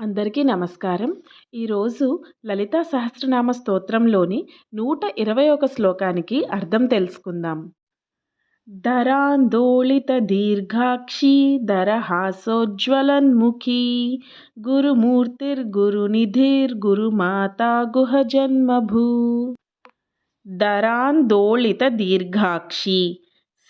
అందరికీ నమస్కారం. ఈరోజు లలితా సహస్రనామ స్తోత్రంలోని నూట ఇరవై ఒక శ్లోకానికి అర్థం తెలుసుకుందాం. ధరాందోళిత దీర్ఘాక్షి ధరహాసోజ్వలన్ముఖి గురుమూర్తిర్గురునిధిర్ గురుమాతా గుహ జన్మభూ. ధరాందోళిత దీర్ఘాక్షి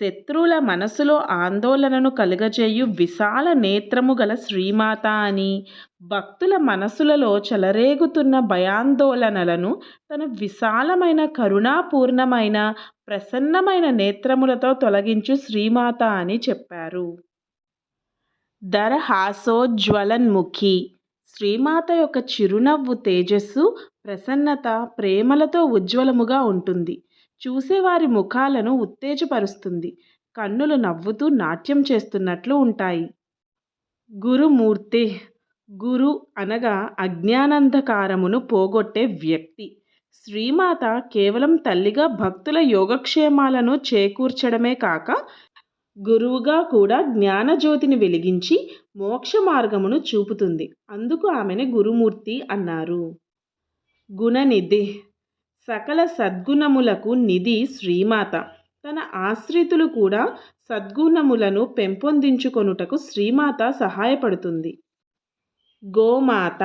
శత్రువుల మనసులో ఆందోళనను కలుగజేయు విశాల నేత్రము గల శ్రీమాత అని. భక్తుల మనసులలో చెలరేగుతున్న భయాందోళనలను తన విశాలమైన కరుణాపూర్ణమైన ప్రసన్నమైన నేత్రములతో తొలగించు శ్రీమాత అని చెప్పారు. దరహాసోజ్వలన్ముఖి శ్రీమాత యొక్క చిరునవ్వు తేజస్సు ప్రసన్నత ప్రేమలతో ఉజ్వలముగా ఉంటుంది. చూసేవారి ముఖాలను ఉత్తేజపరుస్తుంది. కన్నులు నవ్వుతూ నాట్యం చేస్తున్నట్లు ఉంటాయి. గురుమూర్తి గురు అనగా అజ్ఞానంధకారమును పోగొట్టే వ్యక్తి. శ్రీమాత కేవలం తల్లిగా భక్తుల యోగక్షేమాలను చేకూర్చడమే కాక గురువుగా కూడా జ్ఞానజ్యోతిని వెలిగించి మోక్ష మార్గమును చూపుతుంది. అందుకు ఆమెను గురుమూర్తి అన్నారు. గుణనిధి సకల సద్గుణములకు నిధి శ్రీమాత. తన ఆశ్రితులు కూడా సద్గుణములను పెంపొందించుకొనుటకు శ్రీమాత సహాయపడుతుంది. గోమాత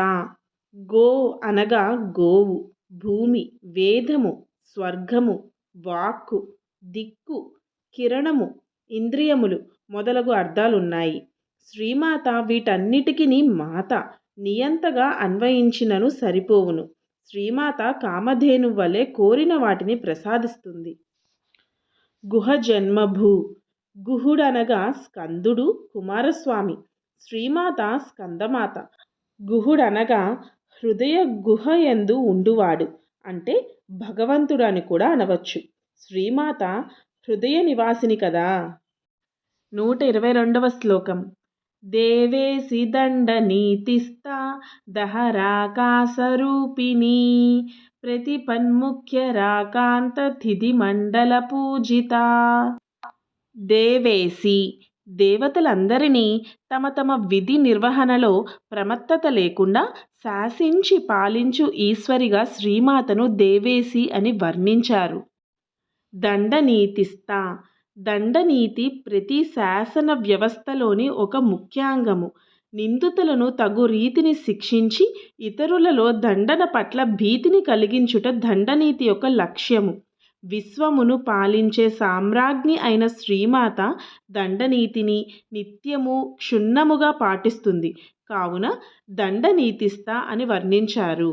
గో అనగా గోవు భూమి వేదము స్వర్గము వాక్కు దిక్కు కిరణము ఇంద్రియములు మొదలగు అర్థాలున్నాయి. శ్రీమాత వీటన్నిటికీ మాత నియంతగా అన్వయించినను సరిపోవును. శ్రీమాత కామధేను వలె కోరిన వాటిని ప్రసాదిస్తుంది. గుహ జన్మభూ గుహుడనగా స్కందుడు కుమారస్వామి శ్రీమాత స్కందమాత గుహుడనగా హృదయ గుహ ఎందు ఉండువాడు అంటే భగవంతుడు అని కూడా అనవచ్చు. శ్రీమాత హృదయ నివాసిని కదా. నూట ఇరవై రెండవ శ్లోకం. దేవేసి దండ నీతిస్తా ప్రతి పన్ముఖ్య రాకాంత తిథి మండల పూజిత. దేవేసి దేవతలందరినీ తమ తమ విధి నిర్వహణలో ప్రమత్తత లేకుండా శాసించి పాలించు ఈశ్వరిగా శ్రీమాతను దేవేసి అని వర్ణించారు. దండనీతిస్తా దండనీతి ప్రతి శాసన వ్యవస్థలోని ఒక ముఖ్యాంగము. నిందితులను తగు రీతిని శిక్షించి ఇతరులలో దండన పట్ల భీతిని కలిగించుట దండనీతి యొక్క లక్ష్యము. విశ్వమును పాలించే సామ్రాజ్ఞి అయిన శ్రీమాత దండనీతిని నిత్యము క్షుణ్ణముగా పాటిస్తుంది. కావున దండనీతిస్తా అని వర్ణించారు.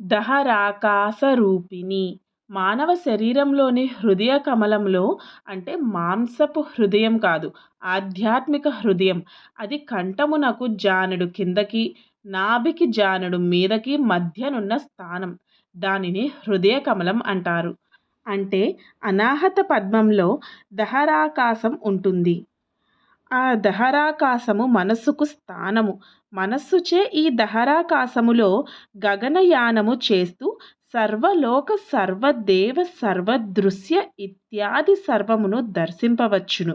దహరాకాశ రూపిణి మానవ శరీరంలోని హృదయ కమలంలో అంటే మాంసపు హృదయం కాదు ఆధ్యాత్మిక హృదయం. అది కంఠమునకు జానుడు కిందకి నాభికి జానుడు మీదకి మధ్యనున్న స్థానం. దానిని హృదయ కమలం అంటారు. అంటే అనాహత పద్మంలో దహరాకాశం ఉంటుంది. ఆ దహరాకాశము మనస్సుకు స్థానము. మనస్సుచే ఈ దహరాకాశములో గగనయానము చేస్తూ సర్వలోక సర్వదేవ సర్వదృశ్య ఇత్యాది సర్వమును దర్శింపవచ్చును.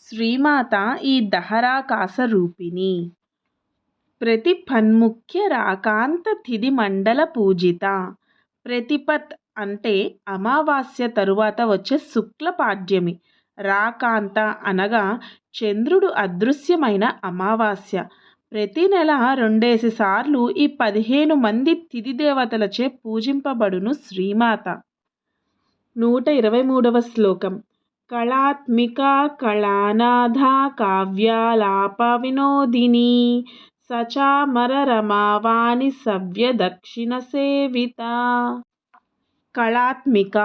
శ్రీమాత ఈ దహరాకాశ రూపిణి. ప్రతి పన్ముఖ్య రాకాంత తిథి మండల పూజిత. ప్రతిపత్ అంటే అమావాస్య తరువాత వచ్చే శుక్ల పాడ్యమి. రాకాంత అనగా చంద్రుడు అదృశ్యమైన అమావాస్య. ప్రతి నెల రెండేసి సార్లు ఈ పదిహేను మంది తిథి దేవతలచే పూజింపబడును శ్రీమాత. నూట ఇరవై మూడవ శ్లోకం. కళాత్మిక కళానాథ కావ్యాలాప వినోదిని సచామర రమావాణి సవ్య దక్షిణ సేవిత. కళాత్మిక.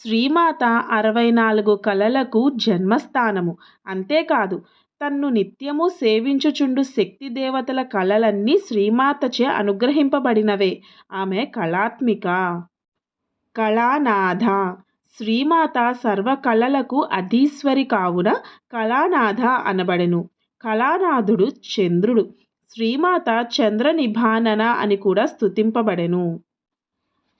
శ్రీమాత అరవై నాలుగు కళలకు జన్మస్థానము. అంతేకాదు తన్ను నిత్యము సేవించుచుండు శక్తి దేవతల కళలన్నీ శ్రీమాతచే అనుగ్రహింపబడినవే. ఆమె కళాత్మిక. కళానాథ. శ్రీమాత సర్వ కళలకు అధీశ్వరి కావున కళానాథ అనబడెను. కళానాథుడు చంద్రుడు. శ్రీమాత చంద్ర నిభానన అని కూడా స్థుతింపబడెను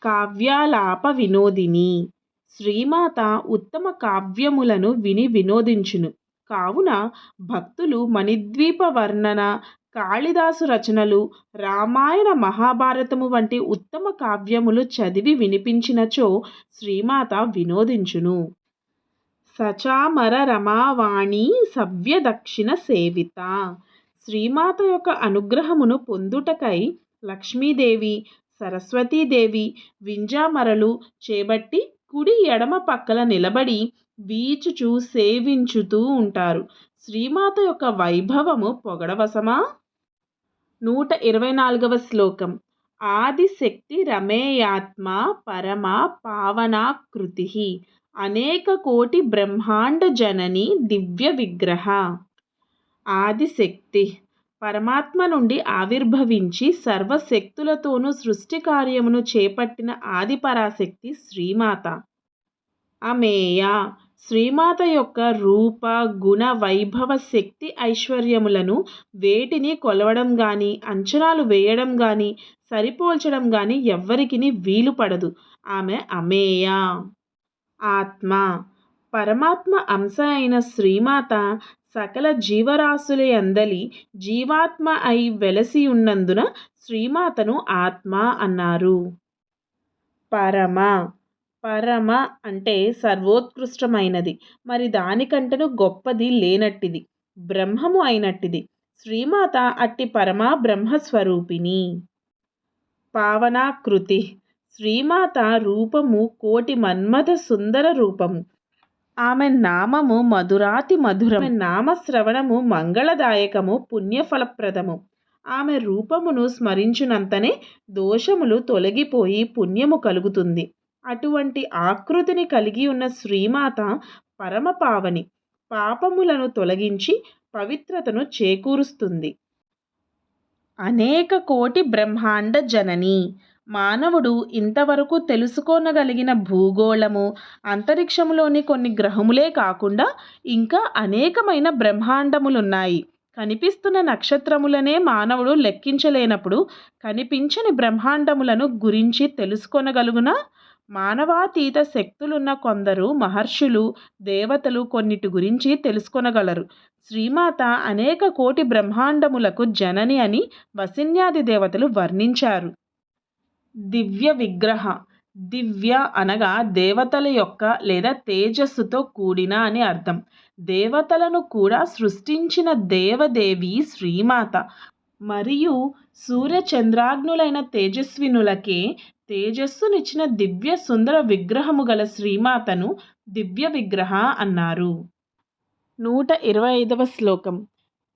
కావ్యాలాప వినోదిని. శ్రీమాత ఉత్తమ కావ్యములను విని వినోదించును. కావున భక్తులు మణిద్వీప వర్ణన కాళిదాసు రచనలు రామాయణ మహాభారతము వంటి ఉత్తమ కావ్యములు చదివి వినిపించినచో శ్రీమాత వినోదించును. సచామర రమావాణి సవ్య దక్షిణ సేవిత. శ్రీమాత యొక్క అనుగ్రహమును పొందుటకై లక్ష్మీదేవి సరస్వతీదేవి వింజామరలు చేపట్టి కుడి ఎడమ పక్కల నిలబడి వీచుచు సేవించుతూ ఉంటారు. శ్రీమాత యొక్క వైభవము పొగడవసమా? నూట ఇరవై నాలుగవ శ్లోకం. ఆదిశక్తి రమేయాత్మ పరమ పావనాకృతి అనేక కోటి బ్రహ్మాండ జనని దివ్య విగ్రహ. ఆదిశక్తి. పరమాత్మ నుండి ఆవిర్భవించి సర్వశక్తులతోనూ సృష్టి కార్యమును చేపట్టిన ఆదిపరాశక్తి శ్రీమాత. అమేయ. శ్రీమాత యొక్క రూప గుణ వైభవ శక్తి ఐశ్వర్యములను వేటిని కొలవడం కానీ అంచనాలు వేయడం కానీ సరిపోల్చడం కానీ ఎవ్వరికి వీలు పడదు. ఆమె అమేయ. ఆత్మ. పరమాత్మ అంశ అయిన శ్రీమాత సకల జీవరాశుల అందలి జీవాత్మ అయి వెలసి ఉన్నందున శ్రీమాతను ఆత్మ అన్నారు. పరమ. పరమ అంటే సర్వోత్కృష్టమైనది. మరి దానికంటను గొప్పది లేనట్టిది. బ్రహ్మము అయినట్టిది. శ్రీమాత అట్టి పరమ బ్రహ్మస్వరూపిణి. పావనాకృతి. శ్రీమాత రూపము కోటి మన్మథ సుందర రూపము. ఆమె నామము మధురాతి మధురం. నామశ్రవణము మంగళదాయకము పుణ్యఫలప్రదము. ఆమె రూపమును స్మరించినంతనే దోషములు తొలగిపోయి పుణ్యము కలుగుతుంది. అటువంటి ఆకృతిని కలిగి ఉన్న శ్రీమాత పరమ పావని పాపములను తొలగించి పవిత్రతను చేకూరుస్తుంది. అనేక కోటి బ్రహ్మాండ జనని. మానవుడు ఇంతవరకు తెలుసుకోనగలిగిన భూగోళము అంతరిక్షములోని కొన్ని గ్రహములే కాకుండా ఇంకా అనేకమైన బ్రహ్మాండములున్నాయి. కనిపిస్తున్న నక్షత్రములనే మానవుడు లెక్కించలేనప్పుడు కనిపించని బ్రహ్మాండములను గురించి తెలుసుకొనగలుగునా? మానవాతీత శక్తులున్న కొందరు మహర్షులు దేవతలు కొన్నిటి గురించి తెలుసుకొనగలరు. శ్రీమాత అనేక కోటి బ్రహ్మాండములకు జనని అని వసిన్యాది దేవతలు వర్ణించారు. దివ్య విగ్రహ దివ్య అనగా దేవతల యొక్క లేదా తేజస్సుతో కూడిన అని అర్థం. దేవతలను కూడా సృష్టించిన దేవదేవి శ్రీమాత. మరియు సూర్యచంద్రాగ్నులైన తేజస్వినులకే తేజస్సునిచ్చిన దివ్య సుందర విగ్రహము గల శ్రీమాతను దివ్య విగ్రహ అన్నారు. నూట ఇరవై ఐదవ శ్లోకం.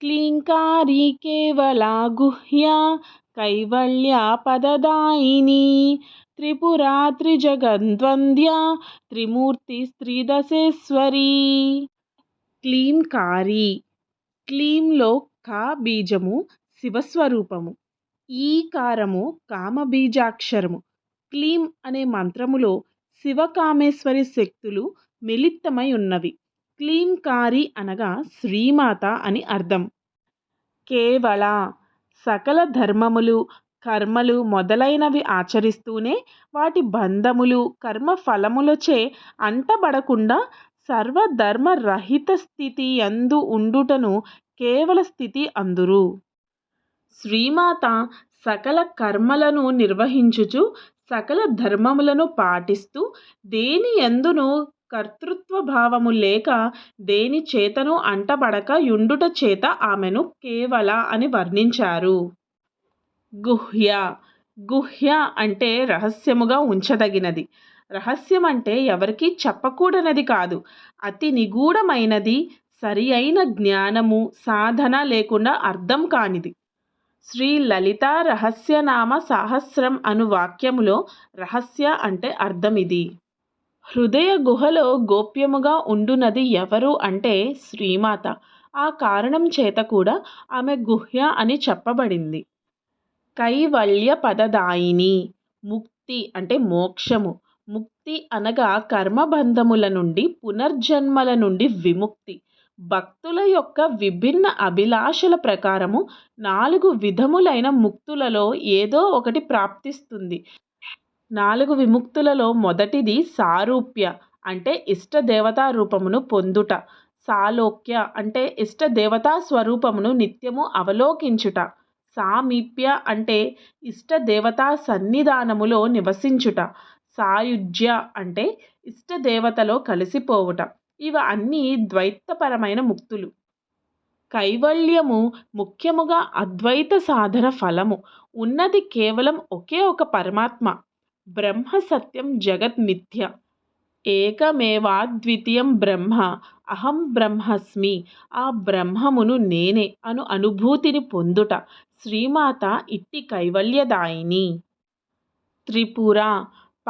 క్లీంకారీ కేవలా గుహ్య కైవల్య పదదాయిని త్రిపురా త్రిజగద్వంద్య త్రిమూర్తి స్త్రీదశేశ్వరి. క్లీంకారి. క్లీంలో కా బీజము శివస్వరూపము. ఈకారము కామబీజాక్షరము. క్లీం అనే మంత్రములో శివకామేశ్వరి శక్తులు మిళితమై ఉన్నవి. క్లీంకారి అనగా శ్రీమాత అని అర్థం. కేవల సకల ధర్మములు కర్మలు మొదలైనవి ఆచరిస్తూనే వాటి బంధములు కర్మ ఫలములచే అంటబడకుండా సర్వధర్మ రహిత స్థితి అందు ఉండుటను కేవల స్థితి అందురు. శ్రీమాత సకల కర్మలను నిర్వహించుచు సకల ధర్మములను పాటిస్తూ దేని ఎందును కర్తృత్వ భావము లేక దేని చేతను అంటబడక యుండుట చేత ఆమెను కేవల అని వర్ణించారు. గుహ్య. గుహ్య అంటే రహస్యముగా ఉంచదగినది. రహస్యం అంటే ఎవరికీ చెప్పకూడనది కాదు. అతి నిగూఢమైనది సరి అయిన జ్ఞానము సాధన లేకుండా అర్థం కానిది. శ్రీ లలిత రహస్యనామ సహస్రం అను వాక్యములో రహస్య అంటే అర్థం ఇది హృదయ గుహలో గోప్యముగా ఉండునది ఎవరు అంటే శ్రీమాత. ఆ కారణం చేత కూడా ఆమె గుహ్య అని చెప్పబడింది. కైవల్య పదదాయిని ముక్తి అంటే మోక్షము. ముక్తి అనగా కర్మబంధముల నుండి పునర్జన్మల నుండి విముక్తి. భక్తుల యొక్క విభిన్న అభిలాషల ప్రకారము నాలుగు విధములైన ముక్తులలో ఏదో ఒకటి ప్రాప్తిస్తుంది. నాలుగు విముక్తులలో మొదటిది సారూప్య అంటే ఇష్టదేవతా రూపమును పొందుట. సాలోక్య అంటే ఇష్ట దేవతా స్వరూపమును నిత్యము అవలోకించుట. సామీప్య అంటే ఇష్ట దేవతా సన్నిధానములో నివసించుట. సాయుజ్య అంటే ఇష్ట దేవతలో కలిసిపోవుట. ఇవి అన్నీ ద్వైతపరమైన ముక్తులు. కైవల్యము ముఖ్యముగా అద్వైత సాధన ఫలము. ఉన్నది కేవలం ఒకే ఒక పరమాత్మ. బ్రహ్మ సత్యం జగత్ మిథ్య. ఏకమేవాద్వితీయం బ్రహ్మ. అహం బ్రహ్మస్మి. ఆ బ్రహ్మమును నేనే అను అనుభూతిని పొందుట. శ్రీమాత ఇట్టి కైవల్యదాయిని. త్రిపుర.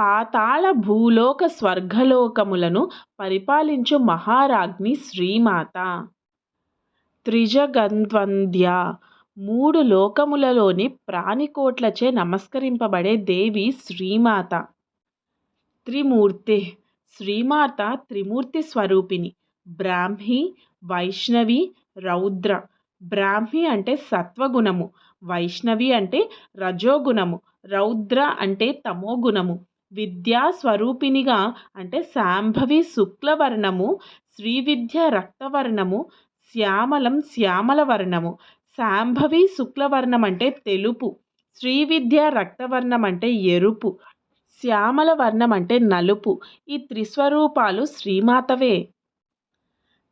పాతాళ భూలోక స్వర్గలోకములను పరిపాలించు మహారాజ్ఞి శ్రీమాత. త్రిజగద్వంద్య మూడు లోకములలోని ప్రాణికోట్లచే నమస్కరింపబడే దేవి శ్రీమాత. త్రిమూర్తి శ్రీమాత త్రిమూర్తి స్వరూపిణి. బ్రాహ్మి వైష్ణవి రౌద్ర. బ్రాహ్మి అంటే సత్వగుణము. వైష్ణవి అంటే రజోగుణము. రౌద్ర అంటే తమోగుణము. విద్యా స్వరూపిణిగా అంటే శాంభవి శుక్లవర్ణము శ్రీవిద్య రక్తవర్ణము శ్యామలం శ్యామల వర్ణము శాంభవి శుక్లవర్ణం అంటే తెలుపు శ్రీ విద్య రక్తవర్ణం అంటే ఎరుపు శ్యామల వర్ణం అంటే నలుపు. ఈ త్రిస్వరూపాలు శ్రీమాతవే.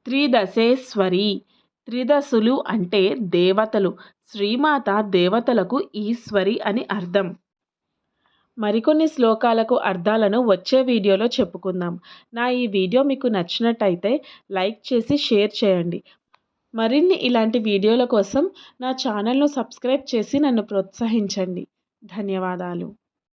త్రిదశేశ్వరి త్రిదశులు అంటే దేవతలు. శ్రీమాత దేవతలకు ఈశ్వరి అని అర్థం. మరికొన్ని శ్లోకాలకు అర్థాలను వచ్చే వీడియోలో చెప్పుకుందాం. నా ఈ వీడియో మీకు నచ్చినట్టయితే లైక్ చేసి షేర్ చేయండి. మరిన్ని ఇలాంటి వీడియోల కోసం నా ఛానల్ను సబ్స్క్రైబ్ చేసి నన్ను ప్రోత్సహించండి. ధన్యవాదాలు.